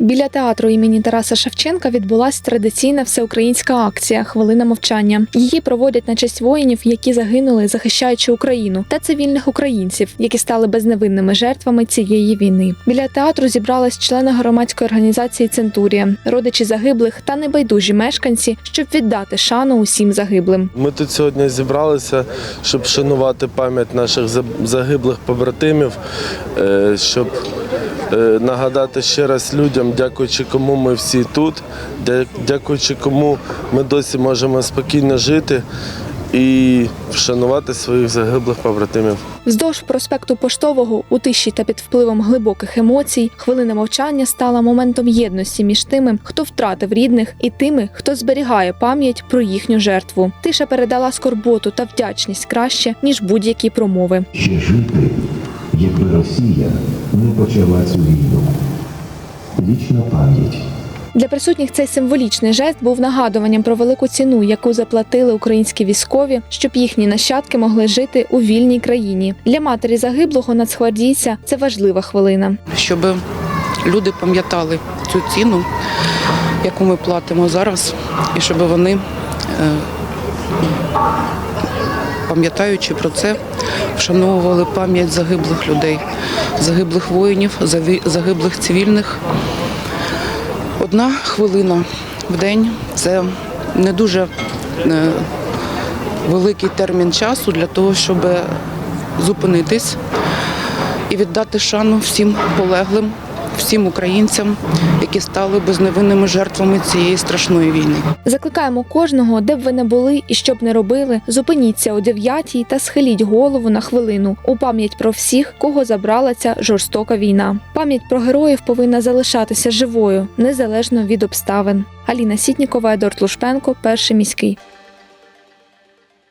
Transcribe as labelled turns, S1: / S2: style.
S1: Біля театру імені Тараса Шевченка відбулася традиційна всеукраїнська акція Хвилина мовчання. Її проводять на честь воїнів, які загинули, захищаючи Україну, та цивільних українців, які стали безневинними жертвами цієї війни. Біля театру зібрались члени громадської організації Центурія, родичі загиблих та небайдужі мешканці, щоб віддати шану усім загиблим.
S2: Ми тут сьогодні зібралися, щоб шанувати пам'ять наших за- загиблих побратимів, е, щоб нагадати ще раз людям, дякуючи кому ми всі тут, дякуючи кому ми досі можемо спокійно жити і вшанувати своїх загиблих побратимів.
S1: Вздовж проспекту Поштового у тиші та під впливом глибоких емоцій хвилина мовчання стала моментом єдності між тими, хто втратив рідних, і тими, хто зберігає пам'ять про їхню жертву. Тиша передала скорботу та вдячність краще ніж будь-які промови.
S3: ще жити, якби Росія не почала цю війну. Вічна пам'ять.
S1: Для присутніх цей символічний жест був нагадуванням про велику ціну, яку заплатили українські військові, щоб їхні нащадки могли жити у вільній країні. Для матері загиблого нацгвардійця це важлива хвилина.
S4: щоб люди пам'ятали цю ціну, яку ми платимо зараз, і щоб вони, е, пам'ятаючи про це, вшановували пам'ять загиблих людей, загиблих воїнів, загиблих цивільних. Одна хвилина в день це не дуже е, великий термін часу для того, щоб зупинитись і віддати шану всім полеглим, всім українцям, які стали безневинними жертвами цієї страшної війни.
S1: Закликаємо кожного, де б ви не були і що б не робили, зупиніться о дев'ятій та схиліть голову на хвилину у пам'ять про всіх, кого забрала ця жорстока війна. Пам'ять про героїв повинна залишатися живою, незалежно від обставин. Аліна Сітнікова, Едорд Лушпенко, перший міський.